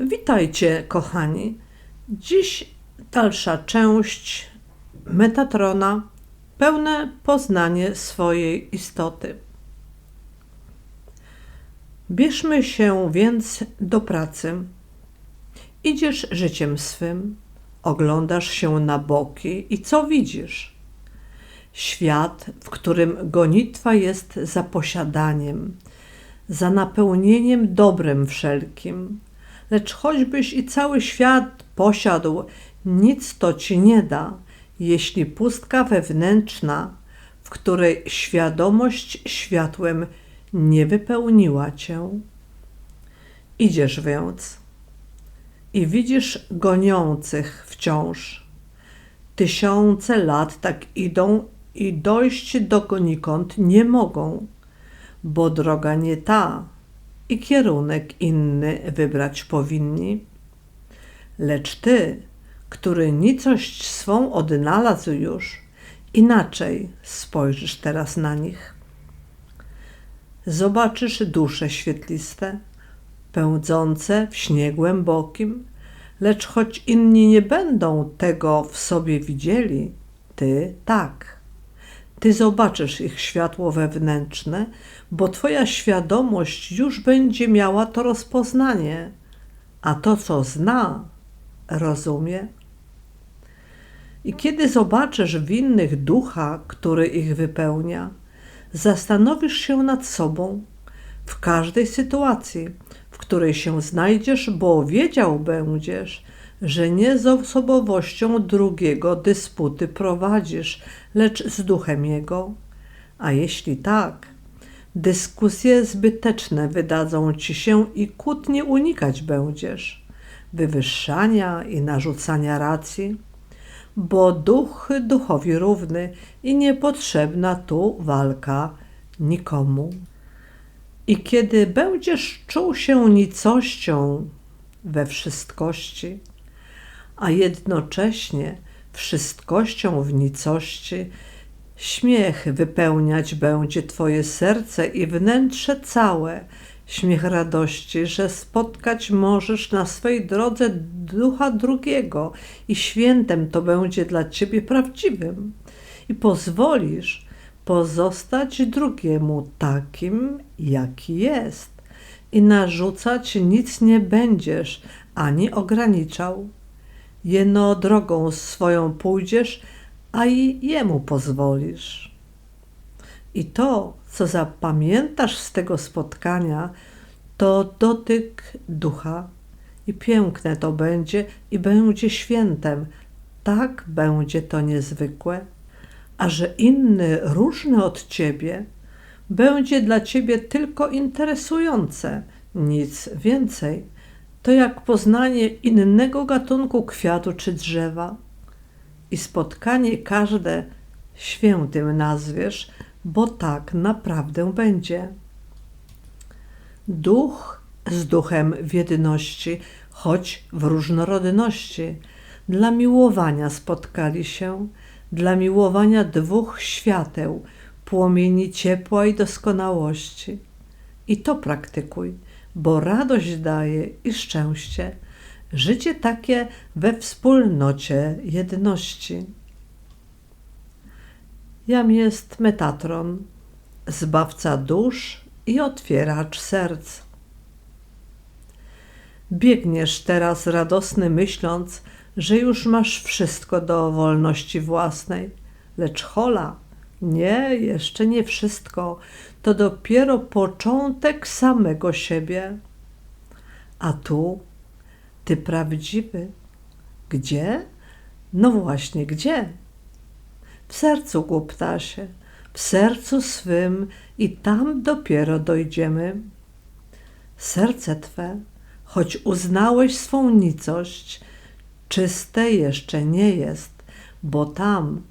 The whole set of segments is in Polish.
Witajcie, kochani. Dziś dalsza część Metatrona, pełne poznanie swojej istoty. Bierzmy się więc do pracy. Idziesz życiem swym, oglądasz się na boki i co widzisz? Świat, w którym gonitwa jest za posiadaniem, za napełnieniem dobrem wszelkim. Lecz choćbyś i cały świat posiadł, nic to ci nie da, jeśli pustka wewnętrzna, w której świadomość światłem nie wypełniła cię. Idziesz więc i widzisz goniących wciąż. Tysiące lat tak idą i dojść donikąd nie mogą, bo droga nie ta i kierunek inny wybrać powinni. Lecz ty, który nicość swą odnalazł już, inaczej spojrzysz teraz na nich. Zobaczysz dusze świetliste, pędzące w śnie głębokim, lecz choć inni nie będą tego w sobie widzieli, ty tak. Ty zobaczysz ich światło wewnętrzne, bo Twoja świadomość już będzie miała to rozpoznanie, a to, co zna, rozumie. I kiedy zobaczysz w innych ducha, który ich wypełnia, zastanowisz się nad sobą w każdej sytuacji, w której się znajdziesz, bo wiedział będziesz, że nie z osobowością drugiego dysputy prowadzisz, lecz z duchem jego. A jeśli tak, dyskusje zbyteczne wydadzą ci się i kłótnie unikać będziesz, wywyższania i narzucania racji, bo duch duchowi równy i niepotrzebna tu walka nikomu. I kiedy będziesz czuł się nicością we wszystkości, a jednocześnie wszystkością w nicości, śmiech wypełniać będzie Twoje serce i wnętrze całe, śmiech radości, że spotkać możesz na swej drodze ducha drugiego i świętem to będzie dla Ciebie prawdziwym. I pozwolisz pozostać drugiemu takim, jaki jest. I narzucać nic nie będziesz ani ograniczał jeno drogą swoją pójdziesz, a i jemu pozwolisz. I to, co zapamiętasz z tego spotkania, to dotyk ducha i piękne to będzie i będzie świętem. Tak będzie to niezwykłe, a że inny, różny od ciebie, będzie dla ciebie tylko interesujące, nic więcej to jak poznanie innego gatunku kwiatu czy drzewa i spotkanie każde świętym nazwiesz, bo tak naprawdę będzie. Duch z duchem w jedności, choć w różnorodności, dla miłowania spotkali się, dla miłowania dwóch świateł, płomieni ciepła i doskonałości. I to praktykuj bo radość daje i szczęście, życie takie we wspólnocie jedności. Jam jest Metatron, zbawca dusz i otwieracz serc. Biegniesz teraz radosny, myśląc, że już masz wszystko do wolności własnej, lecz hola, nie, jeszcze nie wszystko. To dopiero początek samego siebie. A tu, ty prawdziwy. Gdzie? No właśnie, gdzie? W sercu, głuptasie, w sercu swym i tam dopiero dojdziemy. Serce Twe, choć uznałeś swą nicość, czyste jeszcze nie jest, bo tam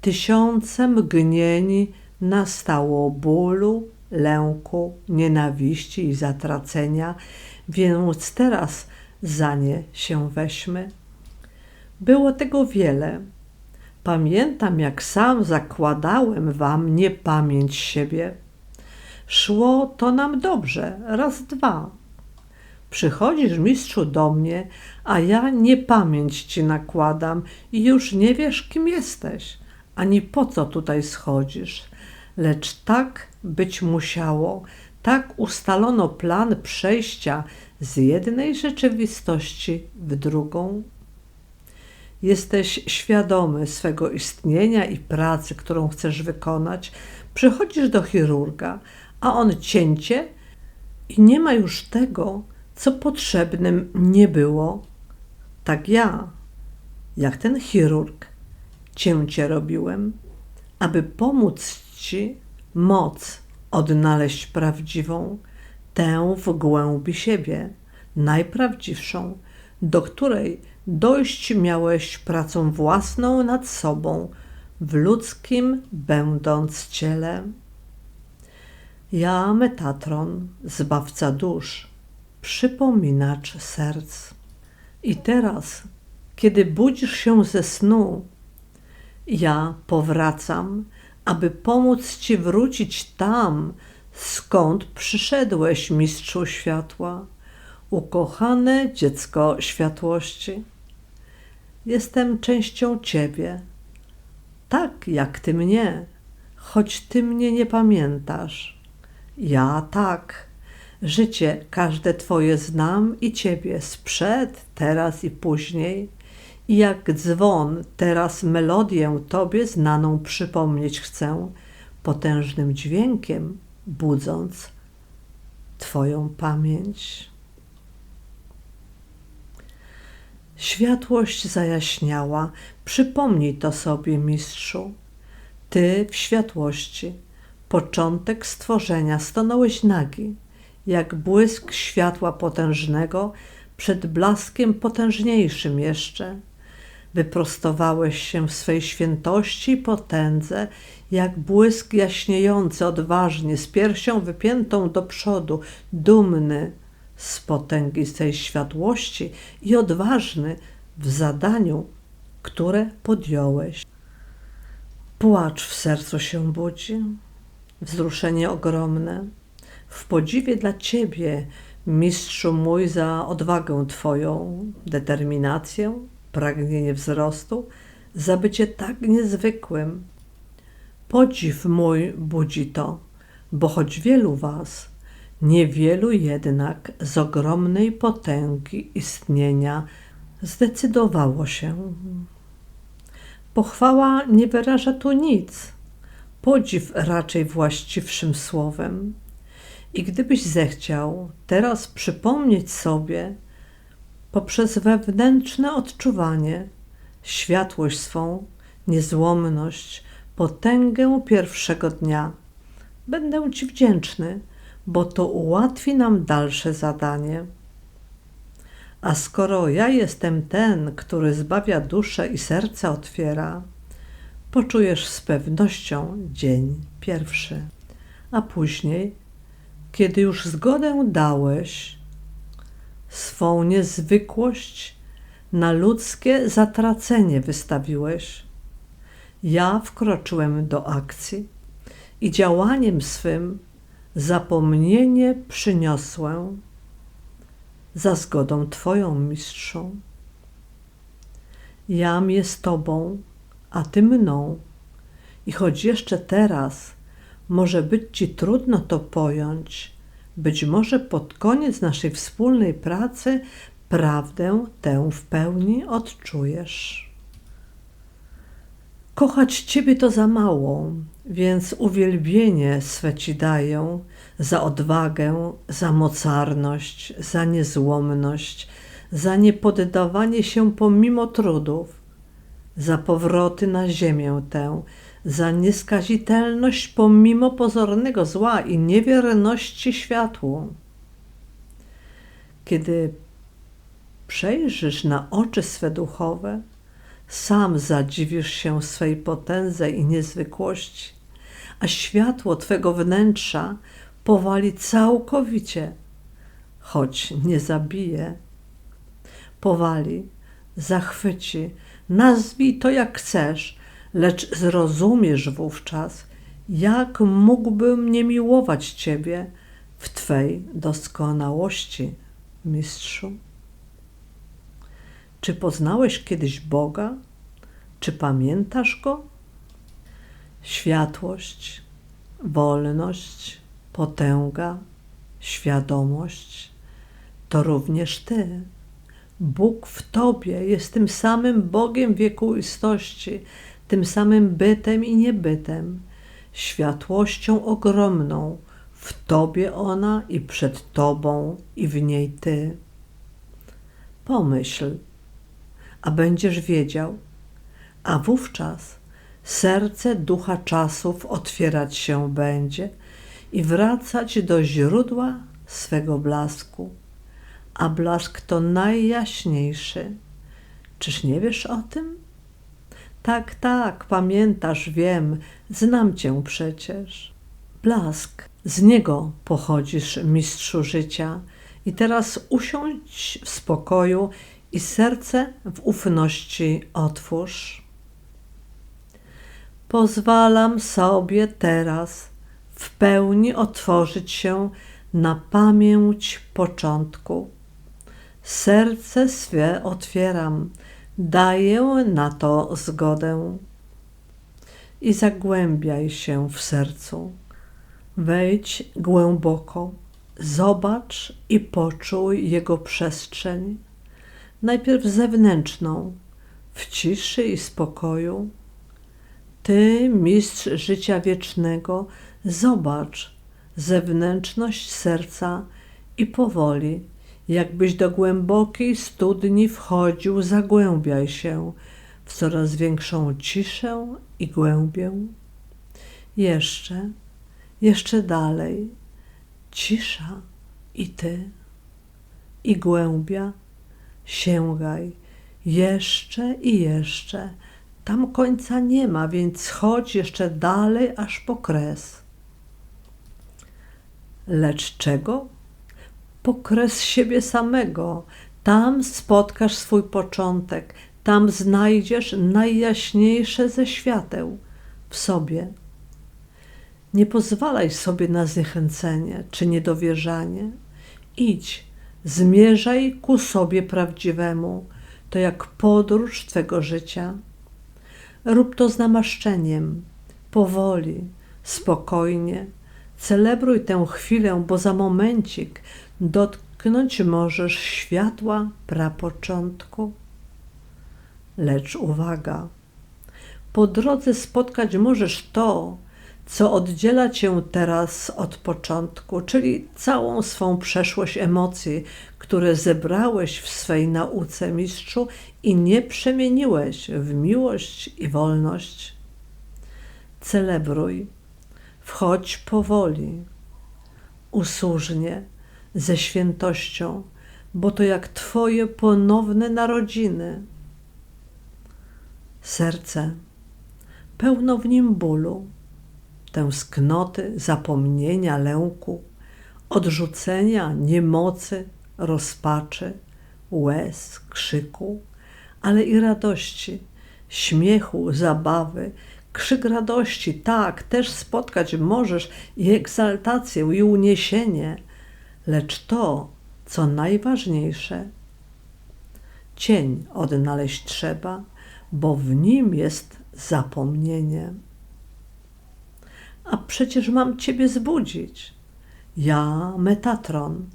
Tysiące mgnień nastało bólu, lęku, nienawiści i zatracenia, więc teraz za nie się weźmy. Było tego wiele. Pamiętam, jak sam zakładałem wam niepamięć siebie. Szło to nam dobrze, raz, dwa. Przychodzisz, mistrzu, do mnie, a ja niepamięć ci nakładam i już nie wiesz, kim jesteś, ani po co tutaj schodzisz. Lecz tak być musiało, tak ustalono plan przejścia z jednej rzeczywistości w drugą. Jesteś świadomy swego istnienia i pracy, którą chcesz wykonać. Przychodzisz do chirurga, a on cięcie i nie ma już tego, co potrzebnym nie było. Tak ja, jak ten chirurg, cięcie robiłem, aby pomóc moc odnaleźć prawdziwą, tę w głębi siebie, najprawdziwszą, do której dojść miałeś pracą własną nad sobą, w ludzkim będąc ciele. Ja, Metatron, zbawca dusz, przypominacz serc. I teraz, kiedy budzisz się ze snu, ja powracam, aby pomóc ci wrócić tam, skąd przyszedłeś, mistrzu światła, ukochane dziecko światłości. Jestem częścią ciebie, tak jak ty mnie, choć ty mnie nie pamiętasz. Ja tak. Życie każde Twoje znam i Ciebie sprzed, teraz i później. Jak dzwon, teraz melodię Tobie znaną przypomnieć chcę, potężnym dźwiękiem budząc Twoją pamięć. Światłość zajaśniała, przypomnij to sobie, mistrzu. Ty w światłości, początek stworzenia, stanąłeś nagi jak błysk światła potężnego przed blaskiem potężniejszym jeszcze. Wyprostowałeś się w swej świętości i potędze, jak błysk jaśniejący odważnie, z piersią wypiętą do przodu, dumny z potęgi swej światłości i odważny w zadaniu, które podjąłeś. Płacz w sercu się budzi, wzruszenie ogromne w podziwie dla Ciebie, mistrzu mój, za odwagę Twoją, determinację, pragnienie wzrostu, za bycie tak niezwykłym. Podziw mój budzi to, bo choć wielu Was, niewielu jednak z ogromnej potęgi istnienia zdecydowało się. Pochwała nie wyraża tu nic, podziw raczej właściwszym słowem. I gdybyś zechciał teraz przypomnieć sobie poprzez wewnętrzne odczuwanie światłość swą, niezłomność, potęgę pierwszego dnia, będę Ci wdzięczny, bo to ułatwi nam dalsze zadanie. A skoro ja jestem ten, który zbawia duszę i serce otwiera, poczujesz z pewnością dzień pierwszy, a później kiedy już zgodę dałeś, swą niezwykłość na ludzkie zatracenie wystawiłeś, ja wkroczyłem do akcji i działaniem swym zapomnienie przyniosłem za zgodą Twoją, mistrzu. Jam jest Tobą, a Ty mną. I choć jeszcze teraz może być Ci trudno to pojąć. Być może pod koniec naszej wspólnej pracy prawdę tę w pełni odczujesz. Kochać Ciebie to za mało, więc uwielbienie swe Ci daję za odwagę, za mocarność, za niezłomność, za niepoddawanie się pomimo trudów, za powroty na ziemię tę, za nieskazitelność pomimo pozornego zła i niewierności światłu. Kiedy przejrzysz na oczy swe duchowe, sam zadziwisz się swej potędze i niezwykłości, a światło Twego wnętrza powali całkowicie, choć nie zabije. Powali, zachwyci, nazwij to jak chcesz, lecz zrozumiesz wówczas, jak mógłbym nie miłować Ciebie w Twej doskonałości, mistrzu? Czy poznałeś kiedyś Boga? Czy pamiętasz Go? Światłość, wolność, potęga, świadomość to również Ty. Bóg w Tobie jest tym samym Bogiem wiekuistości, tym samym bytem i niebytem, światłością ogromną, w Tobie ona i przed Tobą i w niej Ty. Pomyśl, a będziesz wiedział, a wówczas serce ducha czasów otwierać się będzie i wracać do źródła swego blasku, a blask to najjaśniejszy. Czyż nie wiesz o tym? Tak, tak, pamiętasz, wiem, znam cię przecież. Blask, z niego pochodzisz, mistrzu życia, i teraz usiądź w spokoju i serce w ufności otwórz. Pozwalam sobie teraz w pełni otworzyć się na pamięć początku. Serce swe otwieram, daję na to zgodę. I zagłębiaj się w sercu. Wejdź głęboko, zobacz i poczuj jego przestrzeń najpierw zewnętrzną, w ciszy i spokoju. Ty, mistrz życia wiecznego, zobacz zewnętrzność serca i powoli, jakbyś do głębokiej studni wchodził, zagłębiaj się w coraz większą ciszę i głębię. Jeszcze, jeszcze dalej, cisza i ty, i głębia sięgaj jeszcze i jeszcze. Tam końca nie ma, więc chodź jeszcze dalej, aż po kres. Lecz czego? Po kres siebie samego. Tam spotkasz swój początek, tam znajdziesz najjaśniejsze ze świateł w sobie. Nie pozwalaj sobie na zniechęcenie czy niedowierzanie. Idź, Zmierzaj ku sobie prawdziwemu, to jak podróż Twego życia. Rób to z namaszczeniem, powoli, spokojnie. Celebruj tę chwilę, bo za momencik dotknąć możesz światła prapoczątku. Lecz uwaga, po drodze spotkać możesz to, co oddziela cię teraz od początku, czyli całą swą przeszłość emocji, które zebrałeś w swej nauce, mistrzu, i nie przemieniłeś w miłość i wolność. Celebruj, wchodź powoli, usłużnie, ze świętością, bo to jak Twoje ponowne narodziny. Serce pełno w nim bólu tęsknoty, zapomnienia, lęku, odrzucenia, niemocy, rozpaczy, łez, krzyku, ale i radości, śmiechu, zabawy, krzyk radości, tak, też spotkać możesz i egzaltację, i uniesienie, lecz to, co najważniejsze, cień odnaleźć trzeba, bo w nim jest zapomnienie a przecież mam Ciebie zbudzić. Ja, Metatron,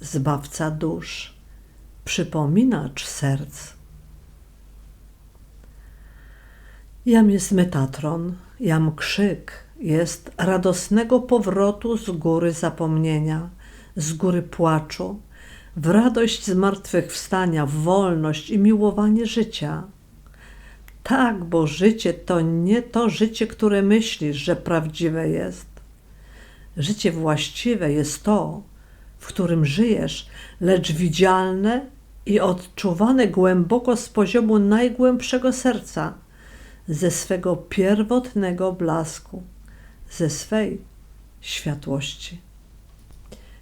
zbawca dusz, przypominacz serc. Jam jest Metatron, jam krzyk, jest radosnego powrotu z góry zapomnienia, z góry płaczu, w radość zmartwychwstania, w wolność i miłowanie życia – tak, bo życie to nie to życie, które myślisz, że prawdziwe jest. Życie właściwe jest to, w którym żyjesz, lecz widzialne i odczuwane głęboko z poziomu najgłębszego serca, ze swego pierwotnego blasku, ze swej światłości.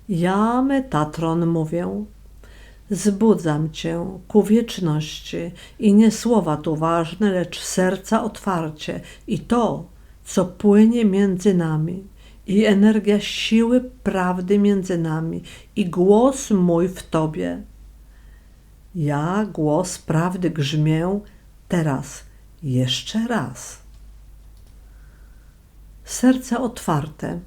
Ja, Metatron, mówię, Zbudzam cię ku wieczności i nie słowa tu ważne, lecz serca otwarcie i to, co płynie między nami i energia siły prawdy między nami i głos mój w Tobie. Ja głos prawdy grzmię teraz, jeszcze raz. Serce otwarte,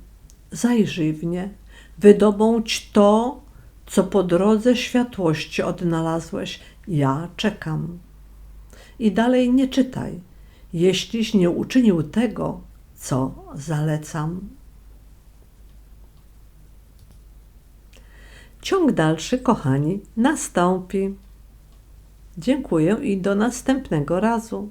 zajrzyj w nie, wydobądź to, co po drodze światłości odnalazłeś. Ja czekam. I dalej nie czytaj, jeśliś nie uczynił tego, co zalecam. Ciąg dalszy, kochani, nastąpi. Dziękuję i do następnego razu.